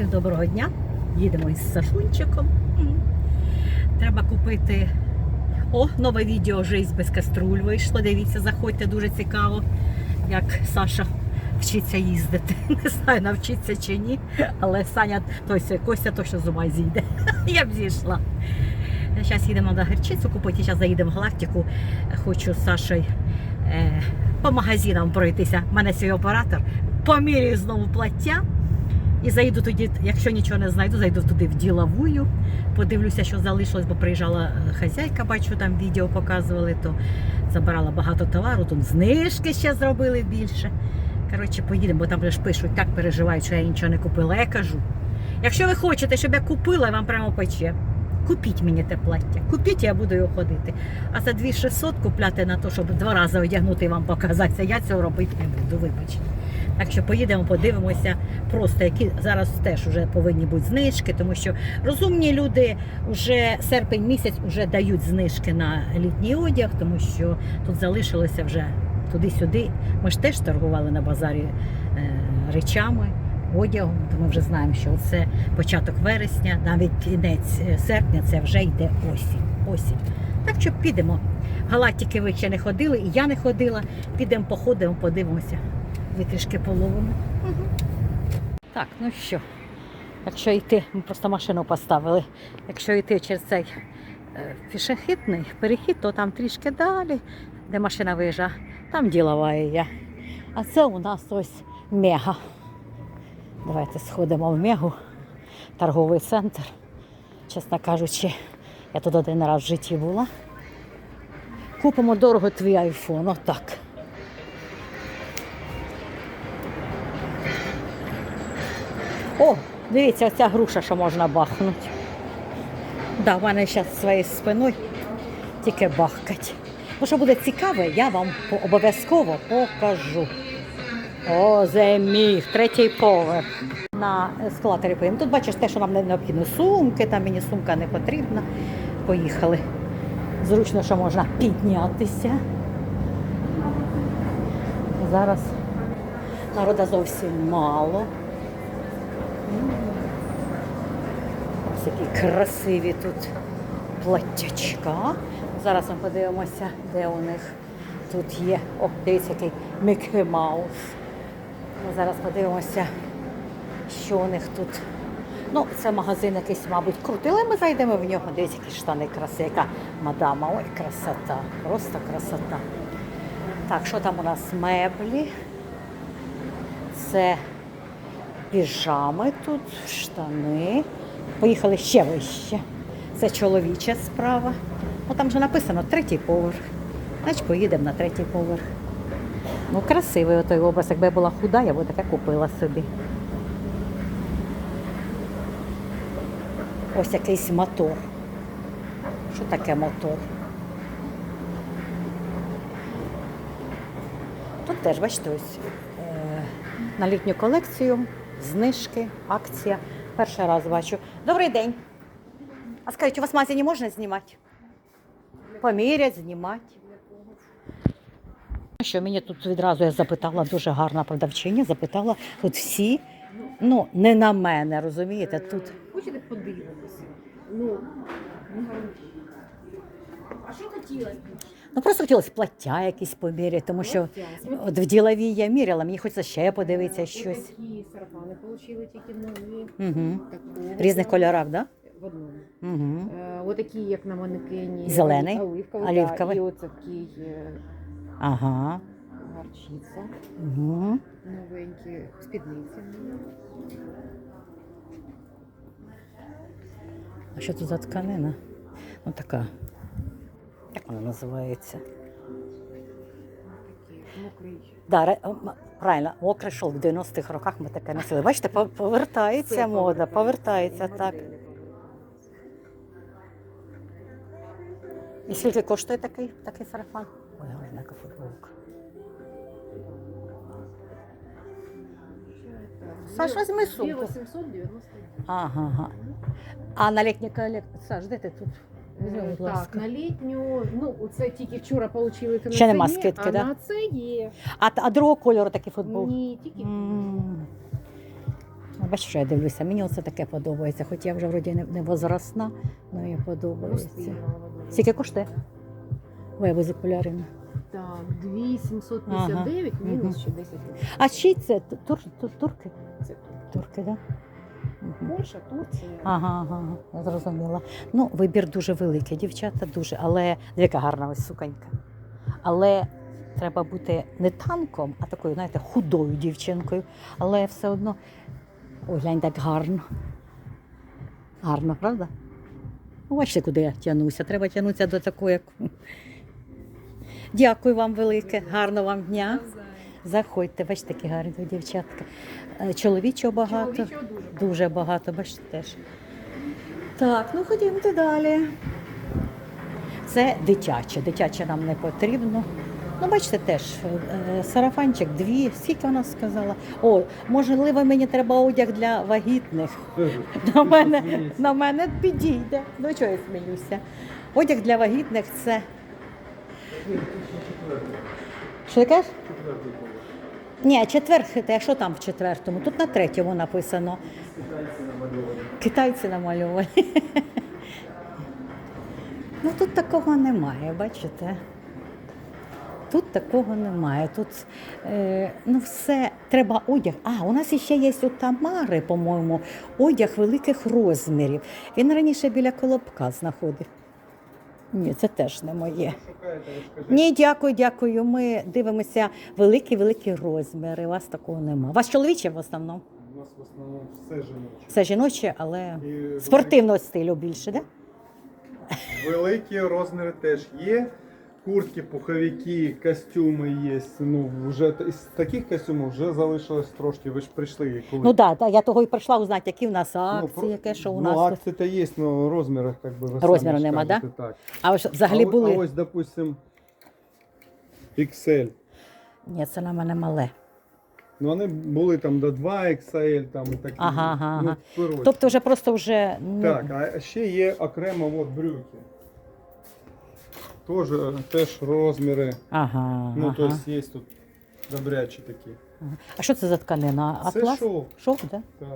Всім доброго дня. Їдемо із Сашунчиком. Треба купити. О, нове відео «Жизнь без каструль вийшло. Дивіться, заходьте, дуже цікаво, як Саша вчиться їздити. Не знаю, навчиться чи ні, але Саня, той Костя точно з ума зійде. Я б зійшла. Зараз їдемо на Герчицю купити, зараз заїдемо в Галактику. Хочу з Сашою е, по магазинам пройтися. У мене свій оператор. Поміряю знову плаття. І зайду тоді, якщо нічого не знайду, зайду туди в діловую, подивлюся, що залишилось, бо приїжджала е, хазяйка, бачу, там відео показували, то забирала багато товару, там знижки ще зробили більше. Коротше, поїдемо, бо там ж пишуть, так переживають, що я нічого не купила. Я кажу, якщо ви хочете, щоб я купила, вам прямо пече. Купіть мені те плаття, купіть, я буду його ходити. А за 2600 купляти на те, щоб два рази одягнути і вам показатися, я цього робити не буду, вибачте. Так що поїдемо, подивимося, просто які зараз теж вже повинні бути знижки, тому що розумні люди вже серпень місяць вже дають знижки на літній одяг, тому що тут залишилося вже туди-сюди. Ми ж теж торгували на базарі е, речами, одягом, то ми вже знаємо, що це початок вересня, навіть кінець е, серпня це вже йде осінь. осінь. Так що підемо. Галактики ви ще не ходили, і я не ходила. Підемо, походимо, подивимося. Дві трішки половимо. Так, ну що, якщо йти, ми просто машину поставили. Якщо йти через цей е, пішохідний перехід, то там трішки далі, де машина виїжджає, там ділова є. А це у нас ось мега. Давайте сходимо в мегу, торговий центр. Чесно кажучи, я тут один раз в житті була. Купимо дорого твій айфон, отак. О, дивіться, оця груша, що можна бахнути. Да, в мене зараз своєю спиною тільки бахкать. Ну, що буде цікаве, я вам обов'язково покажу. О, земіг, третій поверх. На ескалаторі поїдемо. Тут бачиш те, що нам не необхідно. Сумки, там мені сумка не потрібна. Поїхали. Зручно, що можна піднятися. Зараз народу зовсім мало. Ось які красиві тут платтячка. Зараз ми подивимося, де у них тут є. О, дивіться, який Мікі Маус. Ми зараз подивимося, що у них тут. Ну, це магазин якийсь, мабуть, крутий, але ми зайдемо в нього. Дивіться, які штани краси, яка мадама. Ой, красота. Просто красота. Так, що там у нас меблі? Це піжами тут, штани. Поїхали ще вище. Це чоловіча справа. Ну там вже написано третій поверх. Значить, поїдемо на третій поверх. Ну, красивий той образ. Якби я була худа, я б таке купила собі. Ось якийсь мотор. Що таке мотор? Тут теж, бачите, ось е, на літню колекцію, знижки, акція. Перший раз бачу. Добрий день. А скажіть, у вас в магазині можна знімати? Помірять, знімати. Що мені тут відразу я запитала, дуже гарна продавчиня, запитала, тут всі, ну, не на мене, розумієте, тут. Хочете подивитися? Ну. А що хотілося? Ну просто хотілося плаття якісь поміряти, тому що от в діловій я міряла, мені хочеться ще подивитися щось. Такі сарафани отримали тільки нові. Угу. Такого. В різних кольорах, так? В одному. Угу. Е, отакі, як на манекені. Зелений? Оливковий. Оливковий. Да, і оце е, Ага. гарчиця. Угу. Новенькі спідниці. А що тут за тканина? Ну така. Як вона називається? Да, правильно, мокрий шов в 90-х роках ми таке носили. Бачите, повертається мода, повертається так. І скільки коштує такий, такий сарафан? Ой, яка футболка. Саш, візьми сумку. 899. Ага, ага. А на літній колекції, Саш, де ти тут? Візьми, Е, будь Так, на літню, ну це тільки вчора отримали. Ще нема скидки, а да? на це є. А, а другого кольору такі футболки? Ні, тільки М. Бачиш, що я дивлюся, мені оце таке подобається, хоч я вже вроді не, не возрастна, але мені подобається. Скільки коштує? Ой, я без окулярів. Так, 2759 Ага. мінус ще 10 років. А чи це тур, тур, турки? Це Турки, так? Да? Польща, Турція. Ага, ага, я зрозуміла. Ну, вибір дуже великий, дівчата дуже, але яка гарна ось суконька. Але треба бути не танком, а такою, знаєте, худою дівчинкою. Але все одно. Ой, глянь, так гарно. Гарно, правда? Ну, Бачите, куди я тягнуся. Треба тягнутися до такої, як. Дякую вам велике, гарного вам дня. Заходьте, бачите, такі гарні дівчатка. Е, Чоловічого багато. Чоловічого дуже. Дуже багато, бачите теж. Так, ну ходімте далі. Це дитяче. Дитяче нам не потрібно. Ну, бачите, теж е, сарафанчик дві. Скільки вона сказала? О, можливо, мені треба одяг для вагітних. На мене, на мене підійде. Ну чого я сміюся? Одяг для вагітних це. Що ти кажеш? Ні, четвертий, а що там в четвертому? Тут на третьому написано. Китайці намальовані. Ну тут такого немає, бачите? Тут такого немає. Тут е, ну все, треба одяг. А, у нас ще є у Тамари, по-моєму, одяг великих розмірів. Він раніше біля колобка знаходив. Ні, це теж не моє. Ні, дякую, дякую. Ми дивимося великі-великі розміри. У вас такого нема. У вас чоловіче в основному? У нас в основному все жіноче. Все жіноче, але І спортивного стилю більше, так? Да? Великі розміри теж є. Куртки, пуховики, костюми є. Ну, вже із таких костюмів вже залишилось трошки. Ви ж прийшли коли. Ну так, да, да, я того і прийшла узнати, які в нас Ну, акції, про- яке що у ну, нас. тут. акції то є, але розміри, як би ви Розміру самі нема, кажете, так? А ось взагалі а, були. А ось, допустим, XL. Ні, це на мене мале. Ну, вони були там до 2 XL, там і такі. Ага, ага, ну, ага. Тобто вже просто вже ну, Так, а ще є окремо от брюки. Теж, теж розміри. ага, Ну, ага. то есть є тут добрячі такі. А що це за тканина? Це Атлас? шов. Шов, да? Так.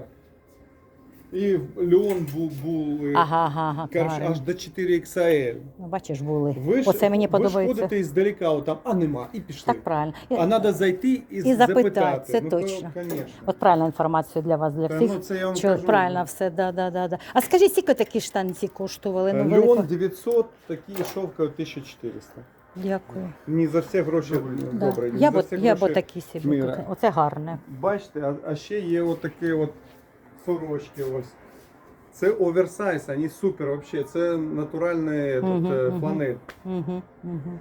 І льон був, були Ага, ага, коротше, правильно. аж до 4 XL. Ну, бачиш, були. Ви ж, Оце мені ви ж подобається. ходите іздалека, от там, а нема, і пішли. Так правильно. А треба зайти і, І запитати, запитати. це ну, точно. То, конечно. От правильна інформація для вас, для Та, всіх. ну, це я вам Що, кажу. правильно все, да, да, да, да. А скажіть, скільки такі штанці коштували? Е, Ну, Льон 900, такі шовка 1400. Дякую. Не за всі гроші Да. добре. не Я за б, всі я б гроші такі собі. міра. купила. Оце гарне. Бачите, а, а ще є от такі от сорочки ось. Це оверсайз, вони супер вообще. Це натуральний тут, е, фланель. Угу, угу,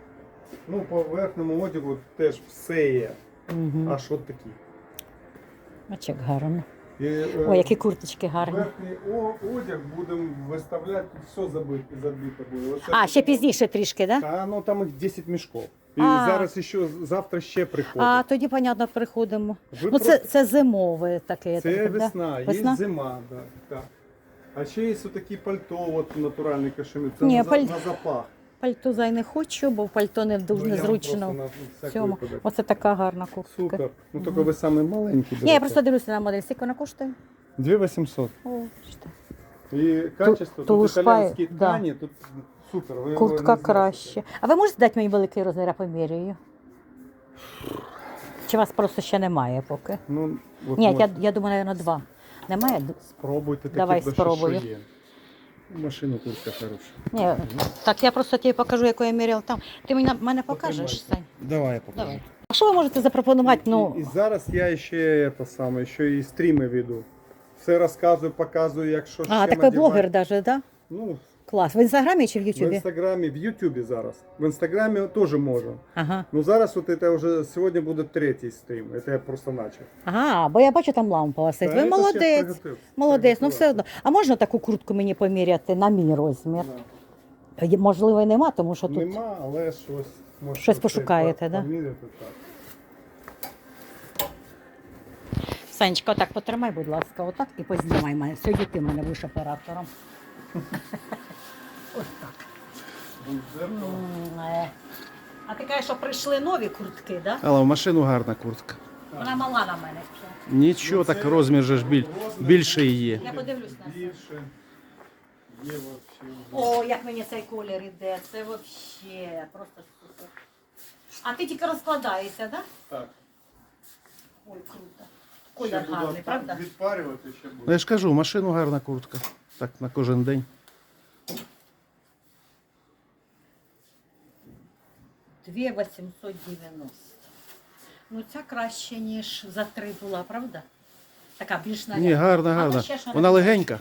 Ну, по верхньому одягу теж все є. угу. Аж от такі. Ось як гарно. І, е, Ой, які курточки гарні. Верхній о- одяг будемо виставляти, все забити, забито буде. Оце А, ще пізніше трішки, так? Да? Та ну там їх 10 мішків. І А. зараз ще завтра ще приходить. А тоді, понятно, приходимо. Ви Ну, це, просто- це зимове таке. Це так, да? весна, Весна? є зима, да, так. А ще є такі пальто, от натуральний кашемір. Це Ні, на, за- паль- на запах. Пальто зай не хочу, бо в пальто не дуже Ну, я вам незручно. просто на всяк Цьому. випадок. Оце така гарна куртка. Супер. Ну тільки ви саме маленькі. Ні, я просто дивлюся на модель. Скільки вона коштує? 2800. О, бачите. І качество, ту тут шпай- італійські да. ткані, тут супер. Ви Куртка краще. А ви можете дати мені великий розмір, я поміряю? Чи вас просто ще немає поки? Ну, от Ні, я, я думаю, мабуть, два. Немає? Спробуйте таке, Давай бо що- спробую. що є. Машина куртка хороша. Ні, так я просто тобі покажу, яку я міряла там. Ти мені мене покажеш. Сань? Давай я покажу. Давай. А що ви можете запропонувати? Ну, І, і зараз я ще це саме, ще і стріми веду. Все розказую, показую, як що а, з такий блогер навіть, да? Ну, Клас. В інстаграмі чи в Ютубі? в інстаграмі, в Ютубі зараз. В інстаграмі теж можу. Ага. Ну зараз от це вже сьогодні буде третій стрім. Це я просто начав. Ага, бо я бачу там лампа висить. Та Ви це ж молодець. приготував. Молодець, ну все одно. А можна таку куртку мені поміряти на мій розмір? Є- Можливо, і нема, тому що тут. Нема, але щось. може, Щось пошукаєте, да? поміряти, так? Санечка, отак потримай, будь ласка, отак і познімай мене. Сьогодні ти в мене будеш оператором. Ось так. М, е. А ти кажеш, що прийшли нові куртки, так? Да? Але в машину гарна куртка. Вона мала на мене. Нічого, Ну, так розмір же ж біль... більше є. Я подивлюсь на це. Більше. Є вообще. О, як мені цей колір іде. Це взагалі просто супер. А ти тільки розкладаєшся, так? Да? Так. Ой, круто. Ще Колір буду гарний, так правда? Відпарювати ще Ну, буде. Я ж кажу, в машину гарна куртка. Так на кожен день. Дві 890. Ну ця краще, ніж за три була, правда? Така більш на Ні, гарна, гарна. ще що Вона легенька.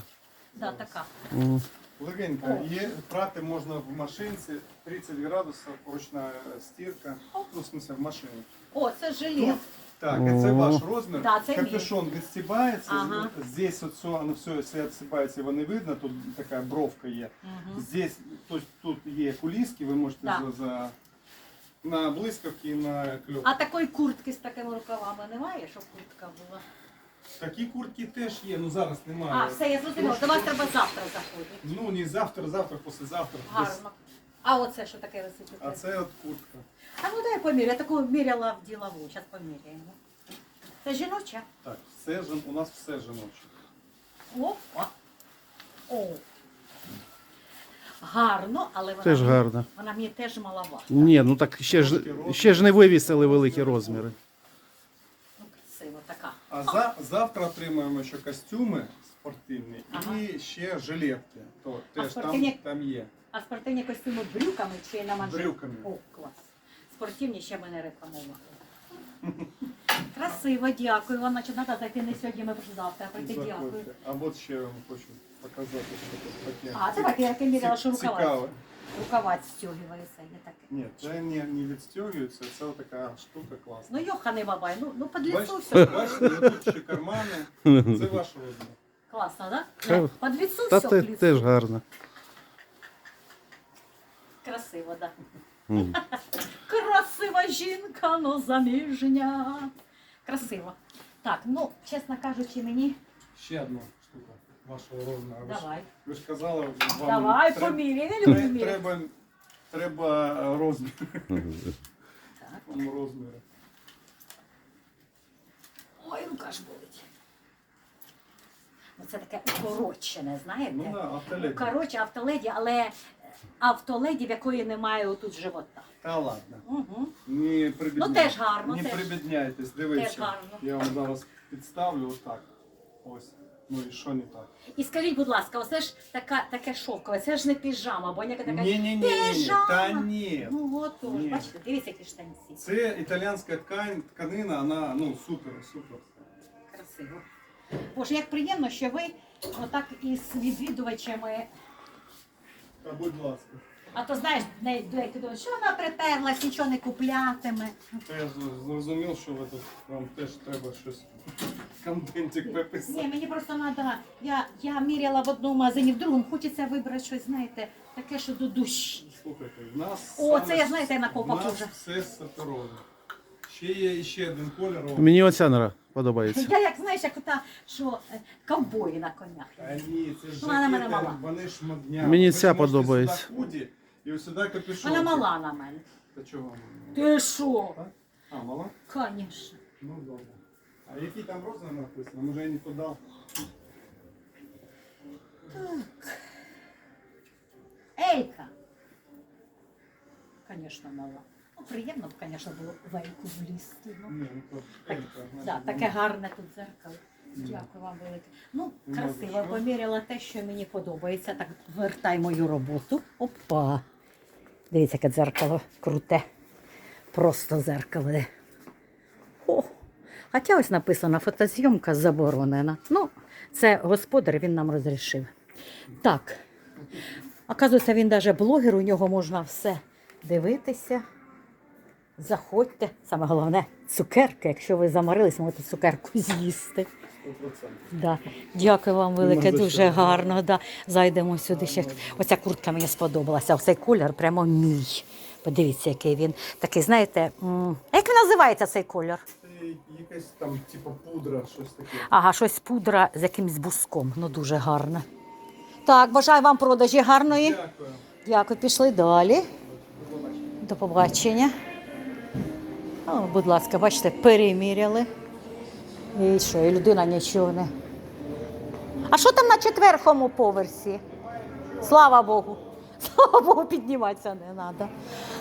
Да, така. М. Легенько. Є, прати можна в машинці, 30 градусів, ручна стірка. Ну, в смысле, в машині. О, це жилет. Так, О. це ваш розмір. Да, це мій. Капюшон відстібається. Ага. Здесь от все, воно все, все відстібається, його не видно, тут така бровка є. Угу. Здесь, то есть, тут є куліски, ви можете Да. за, за на блискавки і на кльоп. А такої куртки з такими рукавами немає, щоб куртка була? Такі куртки теж є, ну зараз немає. А, все, я зрозуміла. До вас треба завтра заходити. Ну, не завтра, завтра, післязавтра. десь. Гарно. А оце що таке висить? А це от куртка. А ну дай поміряю. Я таку міряла в ділову. Зараз поміряємо. Це жіноча? Так, все жін- у нас все жіноче. Опа. О. Гарно, але вона, Теж мені- гарна. вона мені теж маловата. Ні, ну так ще ж, ще ж не вивісили великі розміри. Ну, красиво така. А за, завтра отримаємо ще костюми спортивні Ага. і ще жилетки. То А теж там, спортивні- там є. А спортивні костюми брюками чи на манжет? Брюками. О, клас. Спортивні ще мене рекламували. Красиво, дякую. Вам наче треба зайти не сьогодні, ми вже завтра. Прийти дякую. Заходьте. А от ще я вам хочу показати, що тут таке. А, це так, я таке міряла, що Ці- рукава. Цікаве. Рукава стягується, є таке. Ні, це не, не відстягується, це така штука класна. Ну, йоханий бабай, ну, ну під лицо Бачите, все. бачите, тут ще кармани. Це ваш розмір. Класно, да? Хай- Не, Під лицо Та все те, плюс. теж гарна. Красиво, да. М. Красива жінка, но заміжня. Красиво. Так, ну, чесно кажучи, мені. Ще одна штука Вашого розміру. Ви ж- Давай. Ви ж казали, вам Давай, треба- поміряй, я люблю Тре- міряти. Треба, треба розмір. Вам розміри. Ой, рука ж болить. Ну, це таке укорочене, знаєте? Ну на автоледі. Коротше, автоледі, але е, автоледі, в якої немає отут живота. Та ладно. Угу. Не прибідняйтесь. Ну, теж гарно, Не теж. прибідняйтесь, дивіться. Теж гарно. Я вам зараз підставлю отак. Ось. Ну і що не так? І скажіть, будь ласка, оце ж така, таке шовкове, це ж не піжама, бо яка така. Ні, ні, ні. Піжама. Та ні. Ну от тож, Ні. бачите, дивіться, які штанці. Це італійська ткань, тканина, вона ну супер, супер. Красиво. Боже, як приємно, що ви отак із відвідувачами. Та будь ласка. А то знаєш, не деякі думають, що вона приперлась, нічого не куплятиме. Та я з- зрозумів, що ви тут вам теж треба щось контентик Ні, мені просто треба. Я, я міряла в одному магазині, в другому хочеться вибрати щось, знаєте, таке, що до душі. Слухайте, в нас О, саме це я, знаєте, на в копах нас уже. все саперове. Ще є ще один колір. о. Мені оця нора подобається. Я як знаєш, як ота, що е, ковбої на конях. Та ні, це ж Ну, вона мене жакети, мала. вони ж модня. Мені Ви ця можете подобається. Сюди худі і ось сюди капюшон. Вона мала на мене. Та чого? Ти що? А, мала? Звісно. Ну добре. А який там розмір написано? Може я не подав? Елька. Звісно, мала. Ну, приємно б, звісно, було в Ельку влізти. Ну. Ні, ну то Так, Елька, Да, таке гарне тут зеркало. Дякую вам велике. Ну, Ну, красиво, що? поміряла те, що мені подобається. Так, вертай мою роботу. Опа. Дивіться, яке дзеркало круте. Просто зеркало. де. Хоча ось написано фотозйомка заборонена. Ну, це господар, він нам розрішив. Так. Оказується, він навіть блогер, у нього можна все дивитися. Заходьте. Саме головне цукерки. Якщо ви замарились, можете цукерку з'їсти. Да. Дякую вам велике, дуже що. гарно. Да. Зайдемо сюди ще. Оця куртка мені сподобалася. Оцей колір прямо мій. Подивіться, який він. Такий, знаєте, як він називається цей колір? Якась там, типу, пудра, щось таке. Ага, щось пудра з якимсь буском. Ну дуже гарне. Так, бажаю вам продажі гарної. Дякую. Дякую, пішли далі. До побачення. До побачення. О, будь ласка, бачите, переміряли. І що, і людина нічого не. А що там на четвертому поверсі? Слава Богу. Слава Богу, підніматися не треба.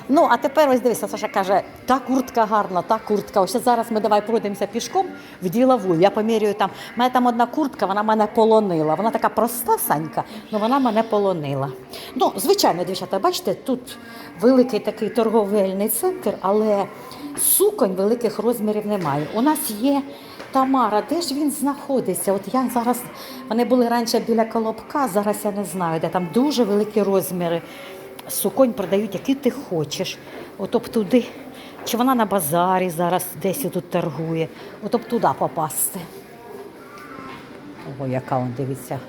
Ну, а тепер ось дивися, Саша каже, та куртка гарна, та куртка. Ось зараз ми давай пройдемося пішком в ділову. Я поміряю там. У мене там одна куртка, вона мене полонила. Вона така проста, Санька, але вона мене полонила. Ну, звичайно, дівчата, бачите, тут великий такий торговельний центр, але суконь великих розмірів немає. У нас є Тамара, де ж він знаходиться? От я зараз, вони були раніше біля Колобка, зараз я не знаю, де там дуже великі розміри. Суконь продають, який ти хочеш. От об туди, чи вона на базарі зараз десь тут торгує, от об туди попасти. Ого, яка он дивиться,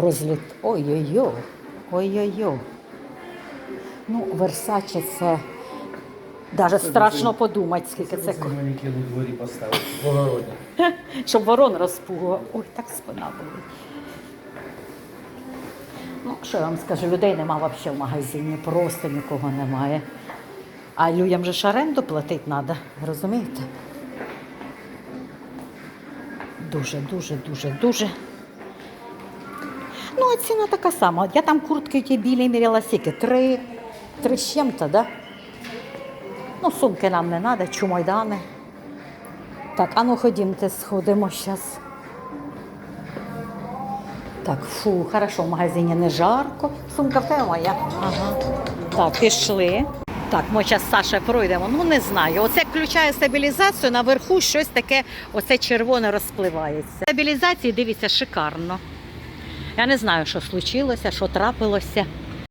розліт. Ой-ой-ой, ой-ой-ой. Ну, Версаче це навіть страшно подумати, скільки це коштує. Манекен у дворі поставити. В огороді. Щоб ворон розпугував. Ой, так спина болить. Ну, що я вам скажу, людей нема взагалі в магазині, просто нікого немає. А людям же ж оренду платити треба, розумієте? Дуже, дуже, дуже, дуже. Ну, а ціна така сама. Я там куртки ті білі міряла скільки? Три, три з чим-то, да? Ну, сумки нам не треба, чумайдани. Так, а ну ходімте, сходимо зараз. Так, фу, хорошо, в магазині не жарко. Сумка в тебе моя. Ага. Так, пішли. Так, ми зараз з пройдемо. Ну не знаю. Оце включає стабілізацію, наверху щось таке, оце червоне розпливається. Стабілізації, дивіться, шикарно. Я не знаю, що случилося, що трапилося.